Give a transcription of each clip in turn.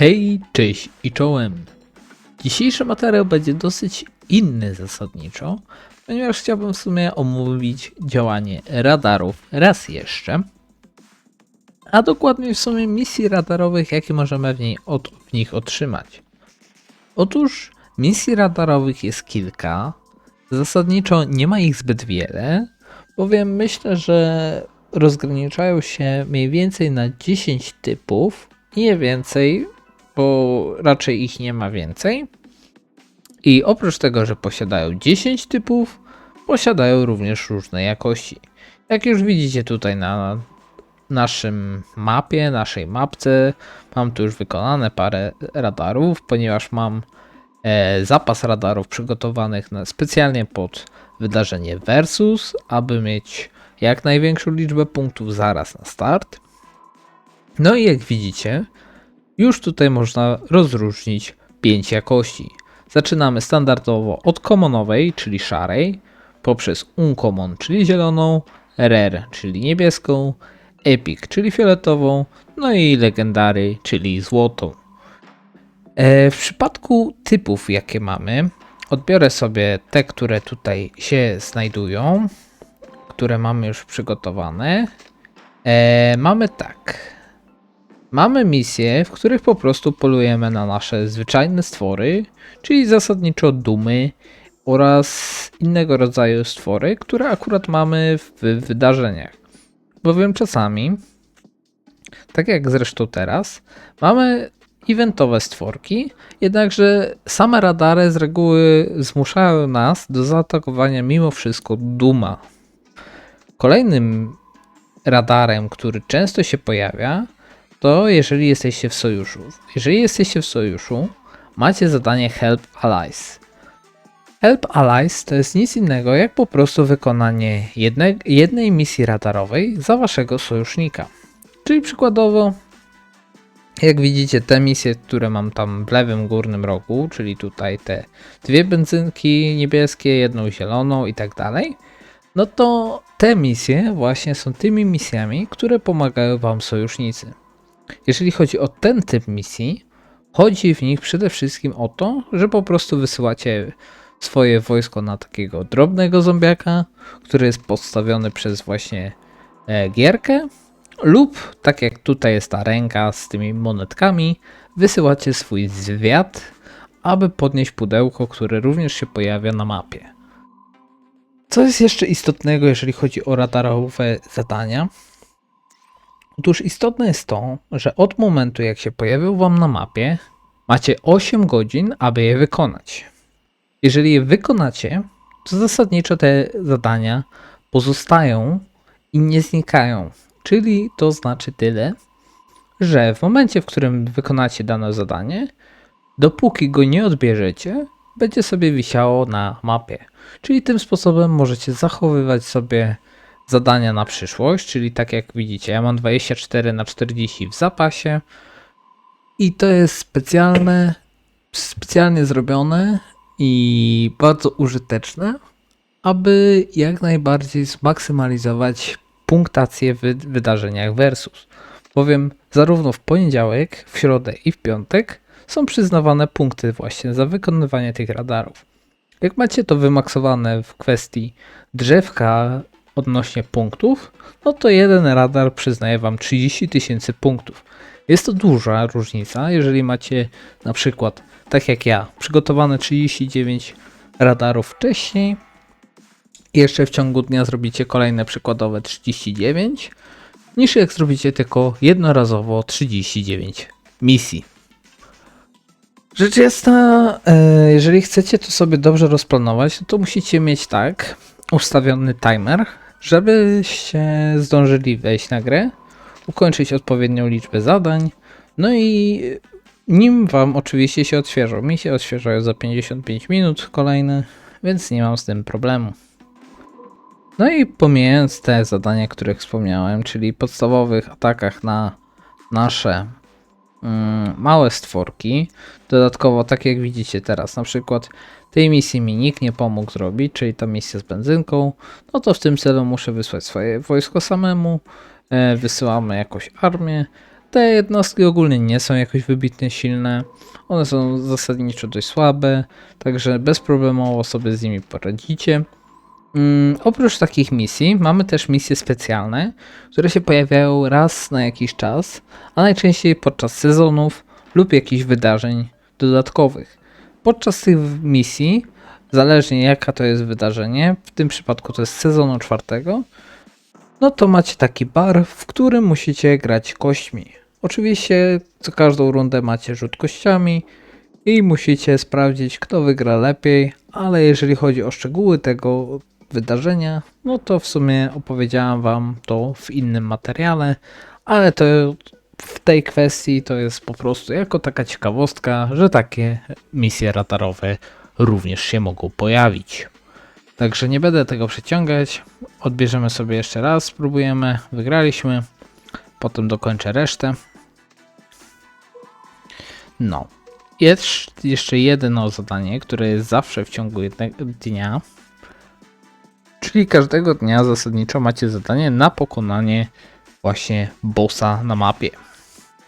Hej, cześć i czołem. Dzisiejszy materiał będzie dosyć inny zasadniczo, ponieważ chciałbym w sumie omówić działanie radarów raz jeszcze, a dokładniej w sumie misji radarowych, jakie możemy w, niej od, w nich otrzymać. Otóż misji radarowych jest kilka, zasadniczo nie ma ich zbyt wiele, bowiem myślę, że rozgraniczają się mniej więcej na 10 typów, nie więcej, bo raczej ich nie ma więcej. I oprócz tego, że posiadają 10 typów, posiadają również różne jakości. Jak już widzicie tutaj na naszym mapie, naszej mapce, mam tu już wykonane parę radarów, ponieważ mam e, zapas radarów przygotowanych na, specjalnie pod wydarzenie Versus, aby mieć jak największą liczbę punktów zaraz na start. No i jak widzicie, już tutaj można rozróżnić 5 jakości. Zaczynamy standardowo od commonowej, czyli szarej, poprzez uncommon, czyli zieloną, rare, czyli niebieską, epic, czyli fioletową, no i legendary, czyli złotą. E, W przypadku typów, jakie mamy, odbiorę sobie te, które tutaj się znajdują, które mamy już przygotowane. E, mamy tak. Mamy misje, w których po prostu polujemy na nasze zwyczajne stwory, czyli zasadniczo dumy oraz innego rodzaju stwory, które akurat mamy w wydarzeniach. Bowiem czasami, tak jak zresztą teraz, mamy eventowe stworki, jednakże same radary z reguły zmuszają nas do zaatakowania mimo wszystko duma. Kolejnym radarem, który często się pojawia, to jeżeli jesteście w sojuszu. Jeżeli jesteście w sojuszu, macie zadanie Help Allies. Help Allies to jest nic innego jak po prostu wykonanie jednej, jednej misji radarowej za waszego sojusznika. Czyli przykładowo, jak widzicie, te misje, które mam tam w lewym górnym rogu, czyli tutaj te dwie benzynki niebieskie, jedną zieloną i tak dalej, no to te misje właśnie są tymi misjami, które pomagają wam sojusznicy. Jeżeli chodzi o ten typ misji, chodzi w nich przede wszystkim o to, że po prostu wysyłacie swoje wojsko na takiego drobnego zombiaka, który jest podstawiony przez właśnie e, gierkę, lub tak jak tutaj jest ta ręka z tymi monetkami, wysyłacie swój zwiat, aby podnieść pudełko, które również się pojawia na mapie. Co jest jeszcze istotnego, jeżeli chodzi o radarowe zadania? Otóż istotne jest to, że od momentu jak się pojawią Wam na mapie, macie 8 godzin, aby je wykonać. Jeżeli je wykonacie, to zasadniczo te zadania pozostają i nie znikają. Czyli to znaczy tyle, że w momencie, w którym wykonacie dane zadanie, dopóki go nie odbierzecie, będzie sobie wisiało na mapie. Czyli tym sposobem możecie zachowywać sobie zadania na przyszłość, czyli tak jak widzicie, ja mam 24 na 40 w zapasie i to jest specjalne, specjalnie zrobione i bardzo użyteczne, aby jak najbardziej zmaksymalizować punktację w wydarzeniach versus. Bowiem zarówno w poniedziałek, w środę i w piątek są przyznawane punkty właśnie za wykonywanie tych radarów. Jak macie to wymaksowane w kwestii drzewka odnośnie punktów, no to jeden radar przyznaje Wam 30 tysięcy punktów. Jest to duża różnica, jeżeli macie na przykład, tak jak ja, przygotowane 39 radarów wcześniej, jeszcze w ciągu dnia zrobicie kolejne przykładowe 39, niż jak zrobicie tylko jednorazowo 39 misji. Rzecz jasna, e, jeżeli chcecie to sobie dobrze rozplanować, no to musicie mieć tak ustawiony timer, żebyście zdążyli wejść na grę, ukończyć odpowiednią liczbę zadań, no i nim wam oczywiście się odświeżą. Mi się odświeżają za 55 minut kolejne, więc nie mam z tym problemu. No i pomijając te zadania, których wspomniałem, czyli podstawowych atakach na nasze małe stworki, dodatkowo tak jak widzicie teraz, na przykład tej misji mi nikt nie pomógł zrobić, czyli ta misja z benzynką, no to w tym celu muszę wysłać swoje wojsko samemu, e, wysyłamy jakąś armię, Te jednostki ogólnie nie są jakoś wybitnie silne. One są zasadniczo dość słabe, także bezproblemowo sobie z nimi poradzicie. Mm, oprócz takich misji mamy też misje specjalne, które się pojawiają raz na jakiś czas, a najczęściej podczas sezonów lub jakichś wydarzeń dodatkowych. Podczas tych misji, zależnie jaka to jest wydarzenie, w tym przypadku to jest sezonu czwartego, no to macie taki bar, w którym musicie grać kośćmi. Oczywiście co każdą rundę macie rzut kościami i musicie sprawdzić, kto wygra lepiej, ale jeżeli chodzi o szczegóły tego wydarzenia, no to w sumie opowiedziałam wam to w innym materiale, ale to w tej kwestii to jest po prostu jako taka ciekawostka, że takie misje radarowe również się mogą pojawić. Także nie będę tego przeciągać. Odbierzemy sobie jeszcze raz, spróbujemy. Wygraliśmy. Potem dokończę resztę. No. Jest jeszcze jedno zadanie, które jest zawsze w ciągu jednego dnia. Czyli każdego dnia zasadniczo macie zadanie na pokonanie właśnie bossa na mapie.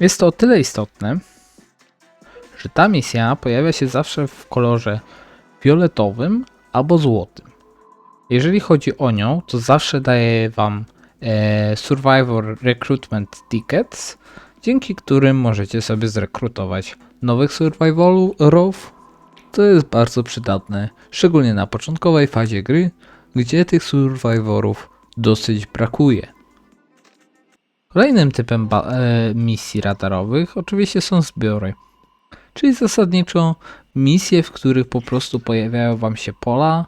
Jest to o tyle istotne, że ta misja pojawia się zawsze w kolorze fioletowym albo złotym. Jeżeli chodzi o nią, to zawsze daje Wam e, Survivor Recruitment Tickets, dzięki którym możecie sobie zrekrutować nowych survivalów. To jest bardzo przydatne, szczególnie na początkowej fazie gry, gdzie tych survivorów dosyć brakuje. Kolejnym typem e, misji radarowych oczywiście są zbiory, czyli zasadniczo misje, w których po prostu pojawiają Wam się pola,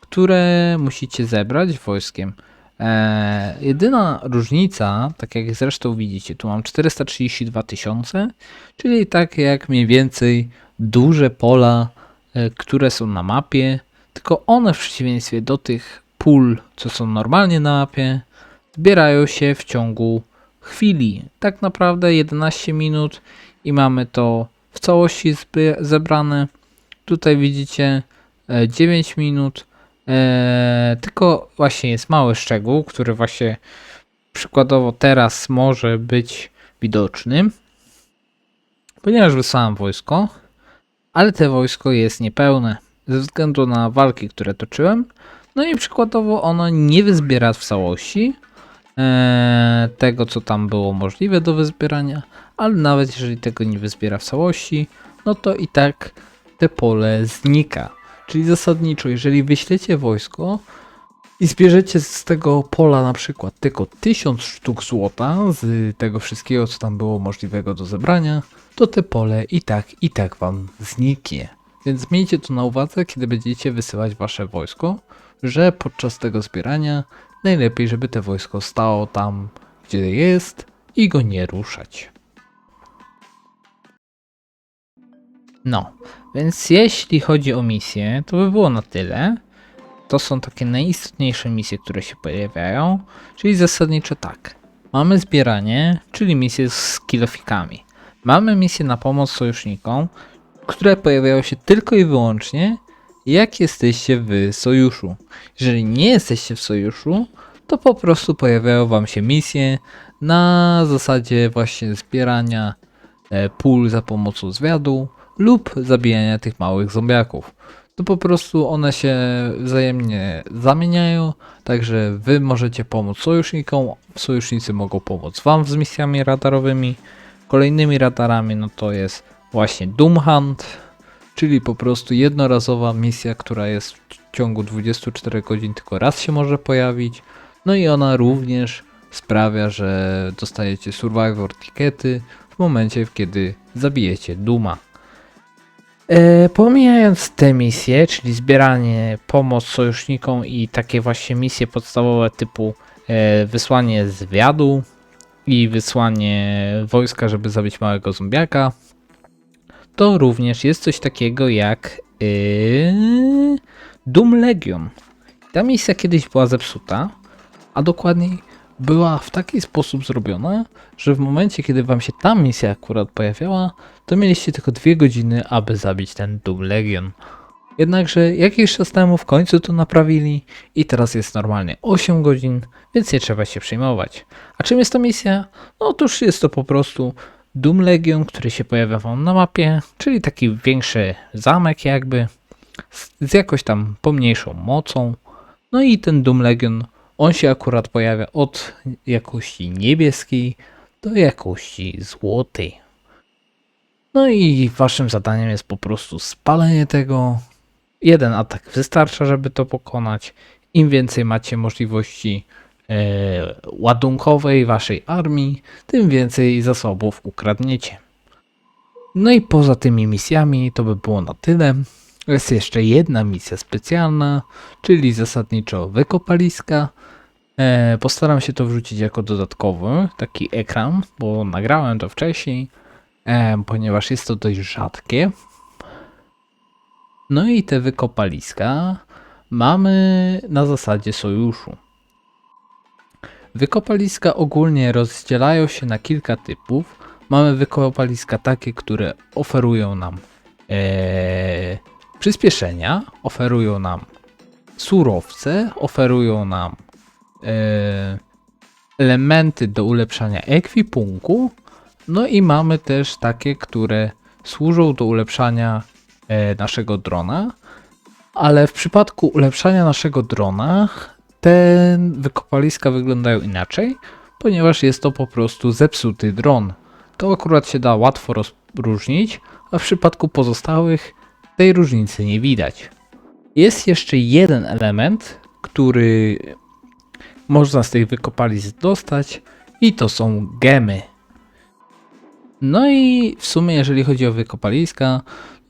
które musicie zebrać wojskiem. E, jedyna różnica, tak jak zresztą widzicie, tu mam 432 tysiące, czyli tak jak mniej więcej duże pola, e, które są na mapie, tylko one w przeciwieństwie do tych pól, co są normalnie na mapie, zbierają się w ciągu chwili. Tak naprawdę 11 minut i mamy to w całości zebrane. Tutaj widzicie e, 9 minut. E, tylko właśnie jest mały szczegół, który właśnie przykładowo teraz może być widoczny. Ponieważ wysłałem wojsko, ale te wojsko jest niepełne ze względu na walki, które toczyłem. No i przykładowo ono nie wyzbiera w całości e, tego, co tam było możliwe do wyzbierania, ale nawet jeżeli tego nie wyzbiera w całości, no to i tak te pole znika. Czyli zasadniczo, jeżeli wyślecie wojsko i zbierzecie z tego pola na przykład tylko 1000 sztuk złota z tego wszystkiego, co tam było możliwego do zebrania, to te pole i tak, i tak wam zniknie. Więc miejcie to na uwadze, kiedy będziecie wysyłać wasze wojsko, że podczas tego zbierania najlepiej, żeby te wojsko stało tam, gdzie jest i go nie ruszać. No, więc jeśli chodzi o misje, to by było na tyle. To są takie najistotniejsze misje, które się pojawiają, czyli zasadniczo tak. Mamy zbieranie, czyli misje z kilofikami. Mamy misje na pomoc sojusznikom, które pojawiają się tylko i wyłącznie jak jesteście w sojuszu. Jeżeli nie jesteście w sojuszu, to po prostu pojawiają wam się misje na zasadzie właśnie zbierania e, pól za pomocą zwiadu lub zabijania tych małych zombiaków. To po prostu one się wzajemnie zamieniają, także wy możecie pomóc sojusznikom, sojusznicy mogą pomóc wam z misjami radarowymi. Kolejnymi radarami no to jest właśnie Doom Hunt, czyli po prostu jednorazowa misja, która jest w ciągu 24 godzin tylko raz się może pojawić. No i ona również sprawia, że dostajecie Survivor tikety w momencie, kiedy zabijecie Duma. E, pomijając te misje, czyli zbieranie, pomoc sojusznikom i takie właśnie misje podstawowe typu e, wysłanie zwiadu i wysłanie wojska, żeby zabić małego zombiaka, to również jest coś takiego jak yy, Doom Legion. Ta misja kiedyś była zepsuta, a dokładniej była w taki sposób zrobiona, że w momencie, kiedy wam się ta misja akurat pojawiała, to mieliście tylko dwie godziny, aby zabić ten Doom Legion. Jednakże jakiś czas temu w końcu to naprawili i teraz jest normalnie 8 godzin, więc nie trzeba się przejmować. A czym jest ta misja? No otóż jest to po prostu Doom Legion, który się pojawia wam na mapie, czyli taki większy zamek jakby, z, z jakoś tam pomniejszą mocą. No i ten Doom Legion, on się akurat pojawia od jakości niebieskiej do jakości złotej. No i waszym zadaniem jest po prostu spalenie tego. Jeden atak wystarcza, żeby to pokonać. Im więcej macie możliwości ładunkowej waszej armii, tym więcej zasobów ukradniecie. No i poza tymi misjami to by było na tyle. Jest jeszcze jedna misja specjalna, czyli zasadniczo wykopaliska. E, postaram się to wrzucić jako dodatkowy taki ekran, bo nagrałem to wcześniej, e, ponieważ jest to dość rzadkie. No i te wykopaliska mamy na zasadzie sojuszu. Wykopaliska ogólnie rozdzielają się na kilka typów. Mamy wykopaliska takie, które oferują nam e, przyspieszenia, oferują nam surowce, oferują nam e, elementy do ulepszania ekwipunku. No i mamy też takie, które służą do ulepszania e, naszego drona. Ale w przypadku ulepszania naszego drona, te wykopaliska wyglądają inaczej, ponieważ jest to po prostu zepsuty dron. To akurat się da łatwo rozróżnić, a w przypadku pozostałych tej różnicy nie widać. Jest jeszcze jeden element, który można z tych wykopalisk dostać i to są gemy. No i w sumie jeżeli chodzi o wykopaliska,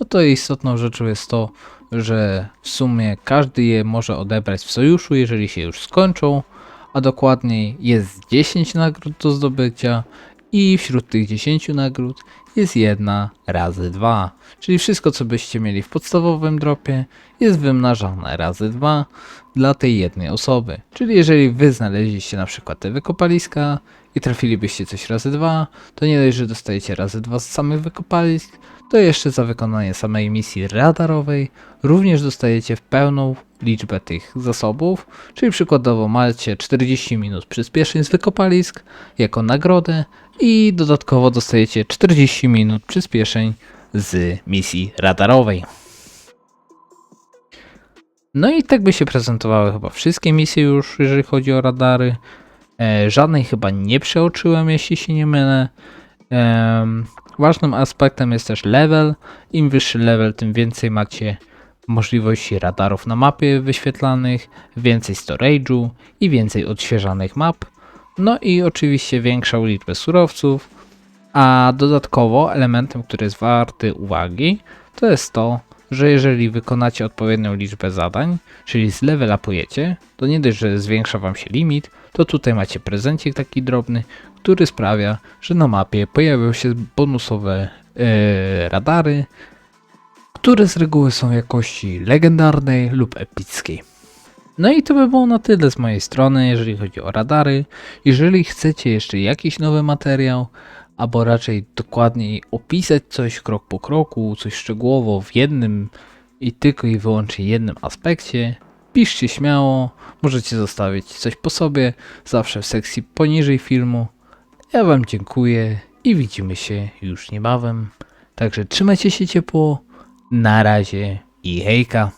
no to istotną rzeczą jest to, że w sumie każdy je może odebrać w sojuszu, jeżeli się już skończą, a dokładniej jest 10 nagród do zdobycia i wśród tych 10 nagród jest jedna razy 2, czyli wszystko co byście mieli w podstawowym dropie jest wymnażane razy 2 dla tej jednej osoby. Czyli jeżeli wy znaleźliście na przykład te wykopaliska i trafilibyście coś razy 2, to nie dość, że dostajecie razy 2 z samych wykopalisk, to jeszcze za wykonanie samej misji radarowej również dostajecie w pełną liczbę tych zasobów, czyli przykładowo macie 40 minut przyspieszeń z wykopalisk jako nagrodę i dodatkowo dostajecie 40 minut przyspieszeń z misji radarowej. No i tak by się prezentowały chyba wszystkie misje już, jeżeli chodzi o radary. E, żadnej chyba nie przeoczyłem, jeśli się nie mylę. Em, ważnym aspektem jest też level. Im wyższy level, tym więcej macie możliwości radarów na mapie wyświetlanych, więcej storage'u i więcej odświeżanych map. No i oczywiście większą liczbę surowców. A dodatkowo elementem, który jest warty uwagi, to jest to, że jeżeli wykonacie odpowiednią liczbę zadań, czyli zlevel upujecie, to nie dość, że zwiększa wam się limit, to tutaj macie prezencik taki drobny, który sprawia, że na mapie pojawią się bonusowe e, radary, które z reguły są jakości legendarnej lub epickiej. No i to by było na tyle z mojej strony, jeżeli chodzi o radary. Jeżeli chcecie jeszcze jakiś nowy materiał, albo raczej dokładniej opisać coś krok po kroku, coś szczegółowo w jednym i tylko i wyłącznie jednym aspekcie, piszcie śmiało, możecie zostawić coś po sobie, zawsze w sekcji poniżej filmu. Ja Wam dziękuję i widzimy się już niebawem. Także trzymajcie się ciepło, na razie i hejka.